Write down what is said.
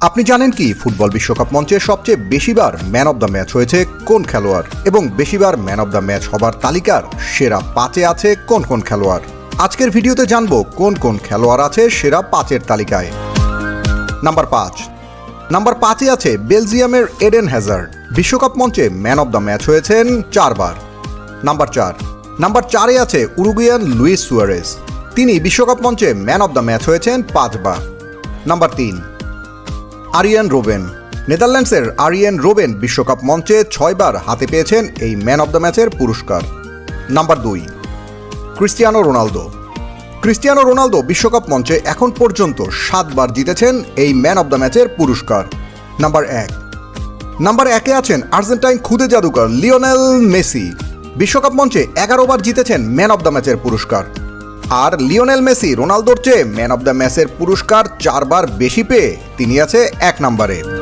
আপনি জানেন কি, ফুটবল বিশ্বকাপ মঞ্চে সবচেয়ে বেশিবার ম্যান অব দ্য ম্যাচ হয়েছে কোন খেলোয়াড়? এবং বেশিবার ম্যান অব দ্য ম্যাচ হবার তালিকার সেরা পাঁচে আছে কোন কোন খেলোয়াড়? আজকের ভিডিওতে জানব কোন কোন খেলোয়াড় আছে সেরা পাঁচের তালিকায়। নাম্বার পাঁচ। নাম্বার পাঁচে আছে বেলজিয়ামের এডেন হ্যাজার্ড। বিশ্বকাপ মঞ্চে ম্যান অব দ্য ম্যাচ হয়েছেন চারবার। নাম্বার চার। নাম্বার চারে আছে উরুগুয়ান লুইস সুয়ারেস তিনি বিশ্বকাপ মঞ্চে ম্যান অব দ্য ম্যাচ হয়েছেন পাঁচবার। নাম্বার তিন। Arjen Robben. নেদারল্যান্ডসের আরিয়ান রোবেন বিশ্বকাপ মঞ্চে ছয়বার হাতে পেয়েছেন এই ম্যান অব দ্য ম্যাচের পুরস্কার। নাম্বার দুই, ক্রিস্টিয়ানো রোনালদো। ক্রিস্টিয়ানো রোনালদো বিশ্বকাপ মঞ্চে এখন পর্যন্ত সাতবার জিতেছেন এই ম্যান অব দ্য ম্যাচের পুরস্কার। নাম্বার এক, নাম্বার একে আছেন আর্জেন্টাইন খুদে জাদুকর লিওনেল মেসি। বিশ্বকাপ মঞ্চে এগারো বার জিতেছেন ম্যান অব দ্য ম্যাচের পুরস্কার। আর লিওনেল মেসি রোনালদোর চেয়ে ম্যান অব দ্য ম্যাচের পুরস্কার চারবার বেশি পেয়ে তিনি আছে এক নম্বরে।